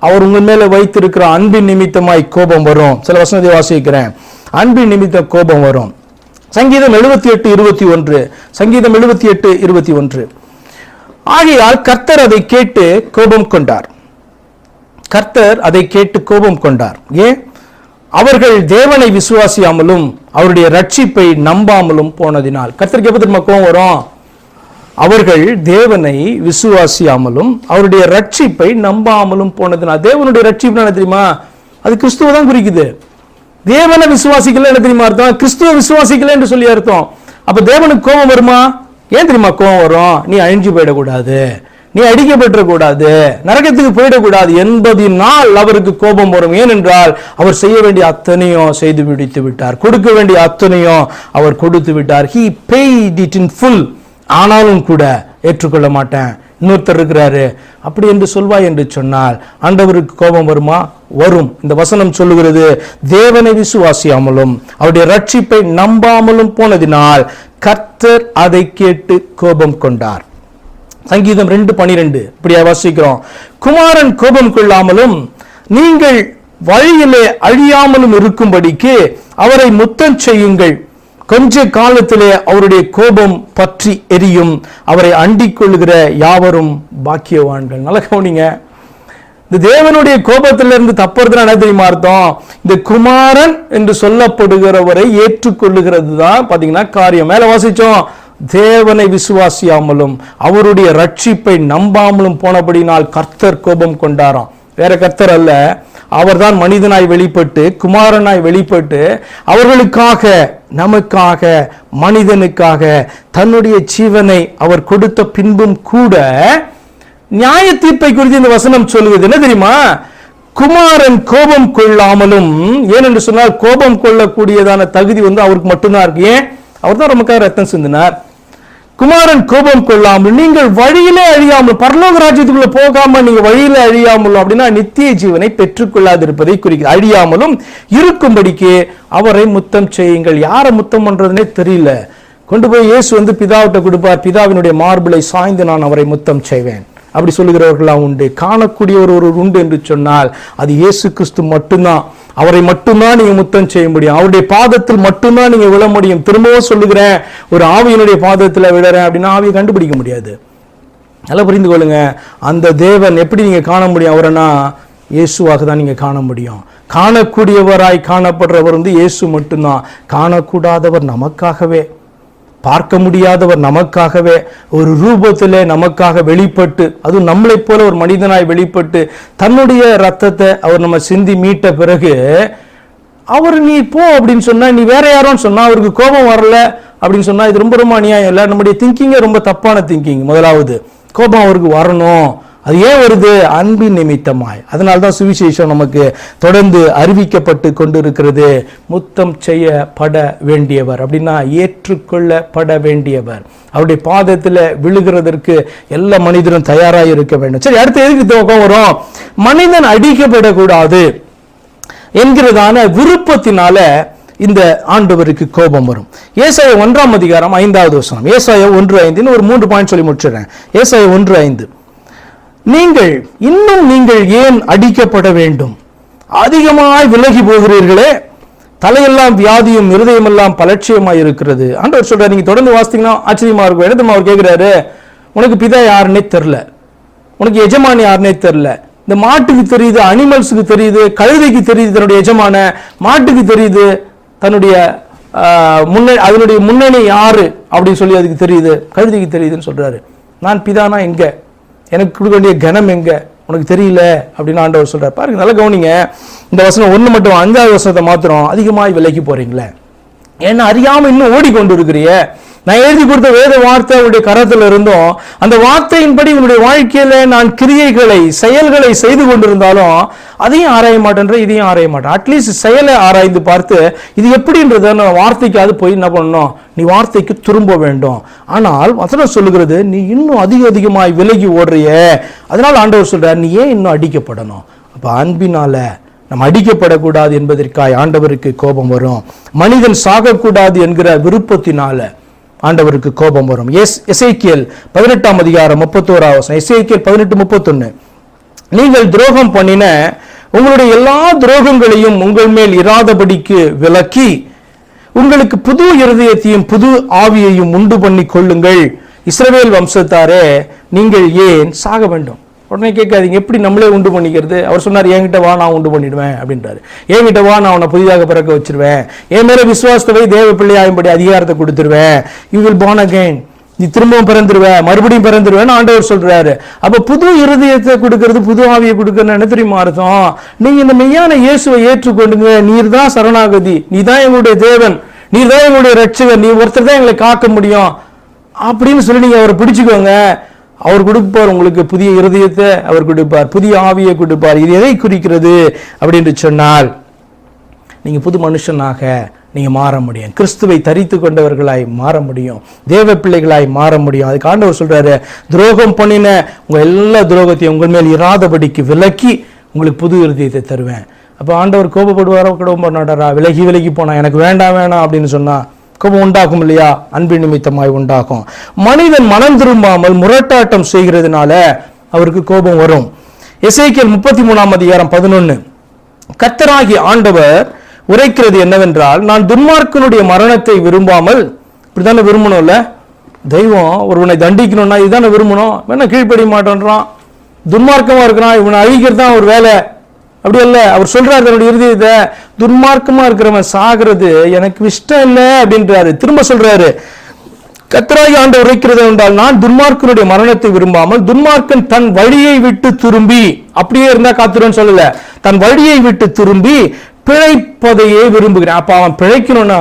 அவர் உங்கள் மேல வைத்திருக்கிற அன்பின் நிமித்தமாய் கோபம் வரும். சில வசனத்தை வாசிக்கிறேன். அன்பின் நிமித்த கோபம் வரும். சங்கீதம் எழுபத்தி எட்டு இருபத்தி ஒன்று. சங்கீதம் எழுபத்தி எட்டு இருபத்தி ஒன்று. ஆகையால் கர்த்தர் அதை கேட்டு கோபம் கொண்டார். கர்த்தர் அதை கேட்டு கோபம் கொண்டார். ஏன்? அவர்கள் தேவனை விசுவாசியாமலும் அவருடைய ரட்சிப்பை நம்பாமலும் போனதினால். கர்த்தருக்கு எப்போ திரும்ப கோபம் வரும்? அவர்கள் தேவனை விசுவாசியாமலும் அவருடைய ரட்சிப்பை நம்பாமலும் போனதினால் தேவனுடைய ரட்சிப்பு என்ன தெரியுமா? அது கிறிஸ்துவ தான் குறிக்குது. தேவனை விசுவாசிக்கல என்ன தெரியுமா அர்த்தம்? கிறிஸ்துவ விசுவாசிக்கல என்று சொல்லி அர்த்தம். அப்ப தேவனுக்கு கோபம் வருமா? ஏன் தெரியுமா கோபம் வரும்? நீ அழிஞ்சு போயிடக்கூடாது. நீ அடிக்கப்பட்டுறக்கூடாது. நரகத்துக்கு போயிடக்கூடாது என்பதினால் அவருக்கு கோபம் வரும். ஏனென்றால் அவர் செய்ய வேண்டிய அத்தனையும் செய்து முடித்து விட்டார். கொடுக்க வேண்டிய அத்தனையும் அவர் கொடுத்து விட்டார். He paid it in full ஆனாலும் கூட ஏற்றுக்கொள்ள மாட்டேன். இன்னொருத்தர் இருக்கிறாரு. அப்படி என்று சொல்வாய் என்று சொன்னால் ஆண்டவருக்கு கோபம் வருமா? வரும். இந்த வசனம் சொல்லுகிறது தேவனை விசுவாசியாமலும் அவருடைய ரட்சிப்பை நம்பாமலும் போனதினால் கர்த்தர் அதை கேட்டு கோபம் கொண்டார். சங்கீதம் ரெண்டு பனிரெண்டு. இப்படியா வாசிக்கிறோம். குமாரன் கோபம் கொள்ளாமலும் நீங்கள் வழியிலே அழியாமலும் இருக்கும்படிக்கு அவரை முத்தம் செய்யுங்கள். கொஞ்ச காலத்திலே அவருடைய கோபம் பற்றி எரியும். அவரை அண்டிக்கொள்கிற யாவரும் பாக்கியவான்கள். நல்ல கவனிங்க. இந்த தேவனுடைய கோபத்திலிருந்து தப்புறதுனா என்ன தெரியுமா அர்த்தம்? இந்த குமாரன் என்று சொல்லப்படுகிறவரை ஏற்றுக்கொள்ளுகிறது தான் பாத்தீங்கன்னா காரியம். மேல வாசிச்சோம். தேவனை விசுவாசியாமலும் அவருடைய ரட்சிப்பை நம்பாமலும் போனபடினால் கர்த்தர் கோபம் கொண்டாராம். வேற கர்த்தர் அல்ல. அவர்தான் மனிதனாய் வெளிப்பட்டு குமாரனாய் வெளிப்பட்டு அவர்களுக்காக நமக்காக மனிதனுக்காக தன்னுடைய ஜீவனை அவர் கொடுத்த பின்பும் கூட நியாய தீர்ப்பை குறித்து இந்த வசனம் சொல்லுவது என்ன தெரியுமா? குமாரன் கோபம் கொள்ளாமலும் ஏனென்று சொன்னால் கோபம் கொள்ளக்கூடியதான தகுதி வந்து அவருக்கு மட்டும்தான் இருக்கு. ஏன்? அவர் தான் நமக்காக ரத்தம் சிந்தினார். குமாரன் கோபம் கொள்ளாமல் நீங்கள் வழியிலே அழியாமல் பரலோக ராஜ்யத்துக்குள்ள போகாம நீங்க வழியில அழியாமல் அப்படின்னா நித்திய ஜீவனை பெற்றுக்கொள்ளாதிருப்பதை குறிக்கிறது. அழியாமலும் இருக்கும்படிக்கு அவரை முத்தம் செய்யுங்கள். யாரை முத்தம் பண்றதுனே தெரியல. கொண்டு போய் இயேசு வந்து பிதாவிட்ட கொடுப்பார். பிதாவினுடைய மார்பிளை சாய்ந்து நான் அவரை முத்தம் செய்வேன். அப்படி சொல்லுகிறவர்களாம் உண்டு. காணக்கூடியவர் ஒரு உண்டு என்று சொன்னால் அது இயேசு கிறிஸ்து மட்டும்தான். அவரை மட்டும்தான் நீங்க முத்தம் செய்ய முடியும். அவருடைய பாதத்தில் மட்டும்தான் நீங்க விழ முடியும். திரும்பவும் சொல்லுகிறேன் ஒரு ஆவியினுடைய பாதத்தில் விழறேன் அப்படின்னா ஆவியை கண்டுபிடிக்க முடியாது. நல்லா புரிந்து கொள்ளுங்க. அந்த தேவன் எப்படி நீங்க காண முடியும்? அவரைனா இயேசுவாக தான் நீங்க காண முடியும். காணக்கூடியவராய் காணப்படுறவர் வந்து இயேசு மட்டும்தான். காணக்கூடாதவர் நமக்காகவே. பார்க்க முடியாதவர் நமக்காகவே ஒரு ரூபத்திலே நமக்காக வெளிப்பட்டு அதுவும் நம்மளைப் போல ஒரு மனிதனாய் வெளிப்பட்டு தன்னுடைய ரத்தத்தை அவர் நம்ம சிந்தி மீட்ட பிறகு அவர் நீ போ அப்படின்னு சொன்னா நீ வேற யாரோன்னு சொன்னா அவருக்கு கோபம் வரல அப்படின்னு சொன்னா இது ரொம்ப ரொம்ப அநியாயம். இல்லை நம்முடைய திங்கிங்கே ரொம்ப தப்பான திங்கிங் முதலாவது கோபம் அவருக்கு வரணும். அது ஏன் வருது? அன்பின் நிமித்தமாய். அதனால தான் சுவிசேஷம் நமக்கு தொடர்ந்து அறிவிக்கப்பட்டு கொண்டிருக்கிறது. முத்தம் செய்யப்பட வேண்டியவர். அப்படின்னா ஏற்றுக்கொள்ளப்பட வேண்டியவர். அவருடைய பாதத்தில் விழுகிறதற்கு எல்லா மனிதரும் தயாராக இருக்க வேண்டும். சரி அடுத்து எதுக்கு துவக்கம் வரும்? மனிதன் அடிக்கப்படக்கூடாது என்கிறதான விருப்பத்தினால இந்த ஆண்டவருக்கு கோபம் வரும். ஏசாய ஒன்றாம் அதிகாரம் ஐந்தாவது வசனம். ஏசாய ஒன்று ஐந்துன்னு ஒரு மூன்று பாயிண்ட் சொல்லி முடிச்சிடுறேன். ஏசாய ஒன்று ஐந்து. நீங்கள் இன்னும் நீங்கள் ஏன் அடிக்கப்பட வேண்டும்? அதிகமாய் விலகி போகிறீர்களே தலையெல்லாம் வியாதியும் இருதயமெல்லாம் பலட்சியமாக இருக்கிறது. ஆண்டவர் சொல்றாரு நீங்க தொடர்ந்து வாசித்தீங்கன்னா ஆச்சரியமா இருக்கும். இடத்துல அவர் கேட்கிறாரு உனக்கு பிதா யாருன்னே தெரில உனக்கு எஜமானி யாருன்னே தெரில இந்த மாட்டுக்கு தெரியுது அனிமல்ஸுக்கு தெரியுது கழுதைக்கு தெரியுது தன்னுடைய எஜமான மாட்டுக்கு தெரியுது தன்னுடைய முன்ன அதனுடைய முன்னணி யாரு? அப்படின்னு சொல்லி அதுக்கு தெரியுது கழுதைக்கு தெரியுதுன்னு சொல்றாரு. நான் பிதானா எங்கே? எனக்கு கொடுக்க வேண்டிய கனம் எங்க? உனக்கு தெரியல அப்படின்னு ஆண்டவர் சொல்றார். பாருங்க நல்லா கவனிங்க. இந்த வசனம் ஒன்று மட்டும் அஞ்சாவது வசனத்தை மாத்திரம் அதிகமாக விலைக்கு போறீங்களே. ஏன்னா அறியாமல் இன்னும் ஓடிக்கொண்டு இருக்கிறிய நான் எழுதி கொடுத்த வேத வார்த்தை உடைய கரத்தில் இருந்தோம் அந்த வார்த்தையின்படி உங்களுடைய வாழ்க்கையில நான் கிரியைகளை செயல்களை செய்து கொண்டிருந்தாலும் அதையும் ஆராய மாட்டேன்ற இதையும் ஆராய மாட்டேன். அட்லீஸ்ட் செயலை ஆராய்ந்து பார்த்து இது எப்படின்றத நான் வார்த்தைக்காவது போய் என்ன பண்ணணும்? நீ வார்த்தைக்கு திரும்ப வேண்டும். ஆனால் வசனம் சொல்லுகிறது நீ இன்னும் அதிக அதிகமாய் விலகி ஓடுறிய. அதனால் ஆண்டவர் சொல்றார் நீ ஏன் இன்னும் அடிக்கப்படணும்? அப்போ அன்பினால நம்ம அடிக்கப்படக்கூடாது என்பதற்காய் ஆண்டவருக்கு கோபம் வரும். மனிதன் சாகக்கூடாது என்கிற விருப்பத்தினால ஆண்டவருக்கு கோபம் வரும். எஸ் எஸ்ஐக்கியல் பதினெட்டாம் அதிகாரம் முப்பத்தோராவசம் எஸ்ஐக்கியல் பதினெட்டு முப்பத்தொன்னு. நீங்கள் துரோகம் பண்ணின உங்களுடைய எல்லா துரோகங்களையும் உங்கள் மேல் இராதபடிக்கு விலக்கி உங்களுக்கு புது இருதயத்தையும் புது ஆவியையும் உண்டு பண்ணி கொள்ளுங்கள். இஸ்ரவேல் வம்சத்தாரே நீங்கள் ஏன் சாக வேண்டும்? உடனே கேட்காதீங்க எப்படி நம்மளே உண்டு பண்ணிக்கிறது? அவர் சொன்னார் என்கிட்ட வா நான் உண்டு பண்ணிடுவேன் அப்படின்றாரு. என்கிட்ட வா நான் உன்னை புதிதாக பிறக்க வச்சிருவேன். என் மேலே விசுவாசத்தை தேவ பிள்ளையாயும்படி அதிகாரத்தை கொடுத்துருவேன். யூ வில் பான் அகெயின் நீ திரும்பவும் பிறந்துருவ. மறுபடியும் பிறந்துருவேன்னு ஆண்டவர் சொல்றாரு. அப்ப புது இருதயத்தை கொடுக்கறது புது ஆவியை கொடுக்கறது என்ன தெரியுமா அர்த்தம்? நீங்க இந்த மெய்யான இயேசுவை ஏற்றுக்கொண்டுங்க நீர் தான் சரணாகதி. நீ தான் எங்களுடைய தேவன். நீர் தான் எங்களுடைய ரட்சகர் நீ ஒருத்தர் தான் எங்களை காக்க முடியும். அப்படின்னு சொல்லி நீங்க அவரை பிடிச்சுக்கோங்க. அவர் கொடுப்பார் உங்களுக்கு புதிய இருதயத்தை அவர் கொடுப்பார் புதிய ஆவியை கொடுப்பார். இது எதை குறிக்கிறது அப்படின்னு சொன்னால் நீங்கள் புது மனுஷனாக நீங்கள் மாற முடியும். கிறிஸ்துவை தரித்து கொண்டவர்களாய் மாற முடியும். தேவ பிள்ளைகளாய் மாற முடியும். அதுக்கு ஆண்டவர் துரோகம் பண்ணின உங்கள் எல்லா துரோகத்தையும் உங்கள் மேல் இராதபடிக்கு விலக்கி உங்களுக்கு புது இருதயத்தை தருவேன். அப்போ ஆண்டவர் கோபப்படுவாரோ கோபம் பண்ணாடாரா விலகி விலகி போனா எனக்கு வேண்டாம் வேணாம் அப்படின்னு சொன்னா உண்டாகும் இல்லையா? அன்பின் நிமித்தமாய் உண்டாகும். மனிதன் மனம் திரும்பாமல் முரட்டாட்டம் செய்கிறதுனால அவருக்கு கோபம் வரும். இசைக்கியல் முப்பத்தி மூணாம் அதிகாரம் பதினொன்னு. கத்தராகி ஆண்டவர் உரைக்கிறது என்னவென்றால் நான் துன்மார்க்கனுடைய மரணத்தை விரும்பாமல் இப்படிதானே விரும்பணும்ல? தெய்வம் ஒருவனை தண்டிக்கணும்னா இதுதானே விரும்பணும்? வேணா கீழ்ப்படிய மாட்டேன்றான்? துன்மார்க்கமா இருக்கிறான்? இவனை அழிக்கிறது தான் ஒரு வேலை. அப்படி இல்லை அவர் சொல்றாரு தன்னுடைய இறுதியத்தை துன்மார்க்கமா இருக்கிறவன் சாகிறது எனக்கு இஷ்டம் இல்லை அப்படின்றாரு. திரும்ப சொல்றாரு கத்தராகி ஆண்டு உரைக்கிறது என்றால் நான் துன்மார்க்கனுடைய மரணத்தை விரும்பாமல் துன்மார்க்கன் தன் வழியை விட்டு திரும்பி அப்படியே இருந்தா காத்துருன்னு சொல்லல தன் வழியை விட்டு திரும்பி பிழைப்பதையே விரும்புகிறேன். அப்ப அவன் பிழைக்கணும்னா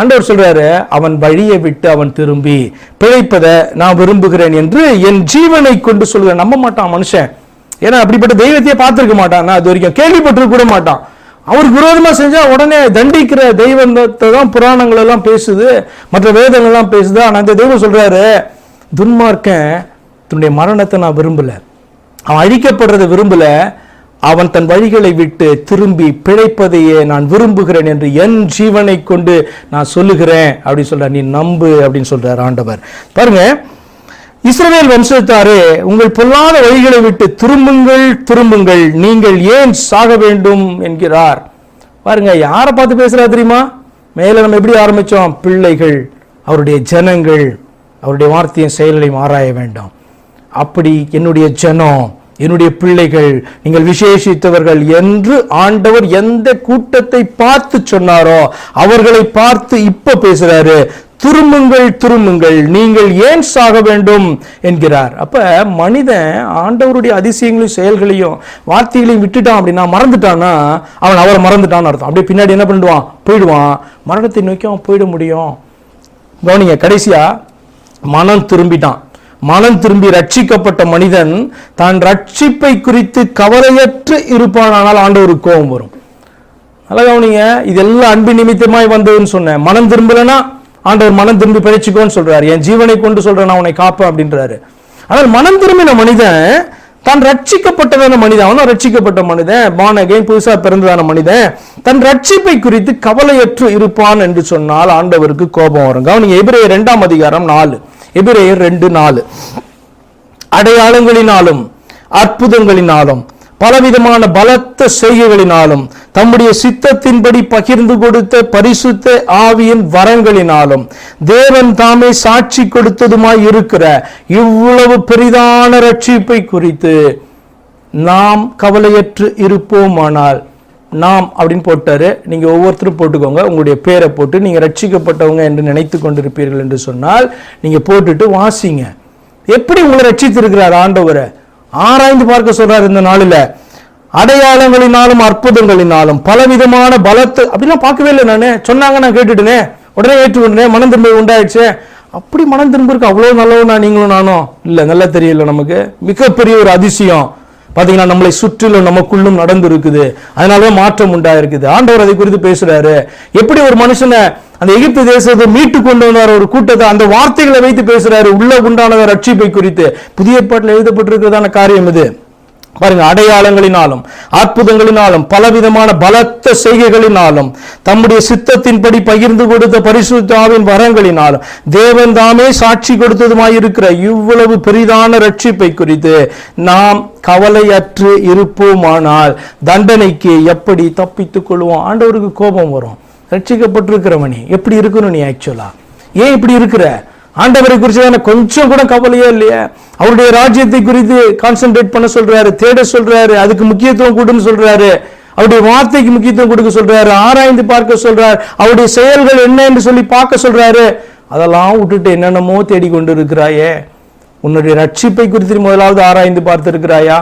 ஆண்டவர் சொல்றாரு அவன் வழியை விட்டு அவன் திரும்பி பிழைப்பதை நான் விரும்புகிறேன் என்று என் ஜீவனை கொண்டு சொல்கிறேன் நம்ப மாட்டான் மனுஷன். ஏன்னா அப்படிப்பட்ட தெய்வத்தையே பார்த்துருக்க மாட்டான். நான் அது வரைக்கும் கேள்விப்பட்டிருக்க கூட மாட்டான். அவருக்கு விரோதமாக செஞ்சால் உடனே தண்டிக்கிற தெய்வத்தை தான் புராணங்கள் எல்லாம் பேசுது மற்ற வேதங்கள் எல்லாம் பேசுது. ஆனால் அந்த தெய்வம் சொல்றாரு துன்மார்க்கன் தன்னுடைய மரணத்தை நான் விரும்பல. அவன் அழிக்கப்படுறதை விரும்பல. அவன் தன் வழிகளை விட்டு திரும்பி பிழைப்பதையே நான் விரும்புகிறேன் என்று என் ஜீவனை கொண்டு நான் சொல்லுகிறேன். அப்படின்னு சொல்கிறார் நீ நம்பு அப்படின்னு சொல்கிறார் ஆண்டவர். பாருங்க இஸ்ரவேல் வம்சத்தாரே உங்கள் பொல்லாத வழிகளை விட்டு திரும்புங்கள் திரும்புங்கள். நீங்கள் ஏன் சாக வேண்டும் என்கிறார். பாருங்க யாரை பார்த்து பேசுறா தெரியுமா? மேல நம்ம எப்படி ஆரம்பிச்சோம்? பிள்ளைகள் அவருடைய ஜனங்கள் அவருடைய வார்த்தையும் செயலையும் ஆராய வேண்டும். அப்படி என்னுடைய ஜனம் என்னுடைய பிள்ளைகள் நீங்கள் விசேஷித்தவர்கள் என்று ஆண்டவர் எந்த கூட்டத்தை பார்த்து சொன்னாரோ அவர்களை பார்த்து இப்ப பேசுறாரு. திரும்புங்கள் திரும்புங்கள். நீங்கள் ஏன் சாக வேண்டும்? என்கிறார். அப்ப மனிதன் ஆண்டவருடைய அதிசயங்களையும் செயல்களையும் வார்த்தைகளையும் விட்டுட்டான் அப்படின்னா மறந்துட்டான்னா அவன் அவரை மறந்துட்டான்னு அர்த்தம். அப்படியே பின்னாடி என்ன பண்ணிடுவான்? போயிடுவான். மரணத்தை நோக்கி அவன் போயிட முடியும். கவனிங்க கடைசியா மனம் திரும்பிட்டான். மனம் திரும்பி ரட்சிக்கப்பட்ட மனிதன் தான் ரட்சிப்பை குறித்து கவலையற்று இருப்பானால் ஆண்டவருக்கு கோபம் வரும். நல்லா கவனிங்க இதெல்லாம் அன்பு நிமித்தமாய் வந்ததுன்னு சொன்னேன். மனம் திரும்பலைன்னா ஆண்டவர் மனம் திரும்பி பிழைச்சிக்கோன்னு சொல்றாரு. என் ஜீவனை கொண்டு சொல்றேன் நான் உன்னை காப்பேன் அப்படின்றாரு. ஆனால் மனம் திரும்பின மனிதன் தான் ரட்சிக்கப்பட்டதான மனிதன். அவனும் ரட்சிக்கப்பட்ட மனிதன். பான் அகைன் புதுசா பிறந்ததான மனிதன். தன் ரட்சிப்பை குறித்து கவலையற்று இருப்பான் என்று சொன்னால் ஆண்டவருக்கு கோபம் வரும். அவனுக்கு எபிரேயர் இரண்டாம் அதிகாரம் நாலு. எபிரேயர் ரெண்டு நாலு. அடையாளங்களினாலும் அற்புதங்களினாலும் பலவிதமான பலத்த செய்கைகளினாலும் தம்முடைய சித்தத்தின்படி பகிர்ந்து கொடுத்த பரிசுத்த ஆவியின் வரங்களினாலும் தேவன் தாமே சாட்சி கொடுத்ததுமாய் இருக்கிற இவ்வளவு பெரிதான ரட்சிப்பை குறித்து நாம் கவலையற்று இருப்போமானால் நாம் அப்படின்னு போட்டாரு நீங்க ஒவ்வொருத்தரும் போட்டுக்கோங்க உங்களுடைய பேரை போட்டு நீங்க ரட்சிக்கப்பட்டவங்க என்று நினைத்து கொண்டிருப்பீர்கள் என்று சொன்னால் நீங்க போட்டுட்டு வாசிங்க. எப்படி உங்களை ரட்சித்திருக்கிறார் ஆண்டவரை? ஆராய்ந்து பார்க்க சொல்றாரு இந்த நாளில். அடையாளங்களினாலும் அற்புதங்களினாலும் பலவிதமான பலத்தை அப்படிலாம் பார்க்கவே இல்லை நான். சொன்னாங்க நான் கேட்டுட்டேனே. உடனே ஏற்றுக்கொண்டேன் மனம் திரும்ப உண்டாயிடுச்சு. அப்படி மனம் திரும்ப இருக்கு அவ்வளோ நல்லவனா நீங்களும் நானும்? இல்லை நல்லா தெரியல நமக்கு. மிகப்பெரிய ஒரு அதிசயம். பார்த்தீங்கன்னா நம்மளை சுற்றிலும் நமக்குள்ளும் நடந்து இருக்குது அதனாலதான் மாற்றம் உண்டாயிருக்குது. ஆண்டவர் அதை குறித்து பேசுறாரு. எப்படி ஒரு மனுஷனை அந்த எகிப்து தேசத்தை மீட்டு கொண்டு வந்தார் ஒரு கூட்டத்தை அந்த வார்த்தைகளை வைத்து பேசுறாரு. உள்ள உண்டானத ரட்சிப்பை குறித்து. புதிய ஏற்பாட்டில் எழுதப்பட்டிருக்கிறதான காரியம் இது. பாருங்க அடையாளங்களினாலும் அற்புதங்களினாலும் பலவிதமான பலத்த செய்கைகளினாலும் தம்முடைய சித்தத்தின்படி பகிர்ந்து கொடுத்த பரிசுத்தாவின் வரங்களினாலும் தேவன் தாமே சாட்சி கொடுத்ததுமாயிருக்கிற இவ்வளவு பெரிதான ரட்சிப்பை குறித்து நாம் கவலையற்று இருப்போமானால் தண்டனைக்கு எப்படி தப்பித்துக் கொள்வோம்? ஆண்டவருக்கு கோபம் வரும். ரட்சிக்கப்பட்டிருக்கிறவனி எப்படி இருக்கணும் நீ ஆக்சுவலா ஏன் இப்படி இருக்கிற? ஆண்டவரை குறித்து தானே கொஞ்சம் கூட கவலையே இல்லையா. அவருடைய ராஜ்யத்தை குறித்து கான்சென்ட்ரேட் பண்ண சொல்றாரு தேட சொல்றாரு அதுக்கு முக்கியத்துவம் கொடுன்னு சொல்றாரு. அவருடைய வார்த்தைக்கு முக்கியத்துவம் கொடுக்க சொல்றாரு ஆராய்ந்து பார்க்க சொல்றாரு அவருடைய செயல்கள் என்ன என்று சொல்லி பார்க்க சொல்றாரு. அதெல்லாம் விட்டுட்டு என்னென்னமோ தேடிக்கொண்டு இருக்கிறாயே உன்னுடைய ரட்சிப்பை குறித்து முதலாவது ஆராய்ந்து பார்த்திருக்கிறாயா?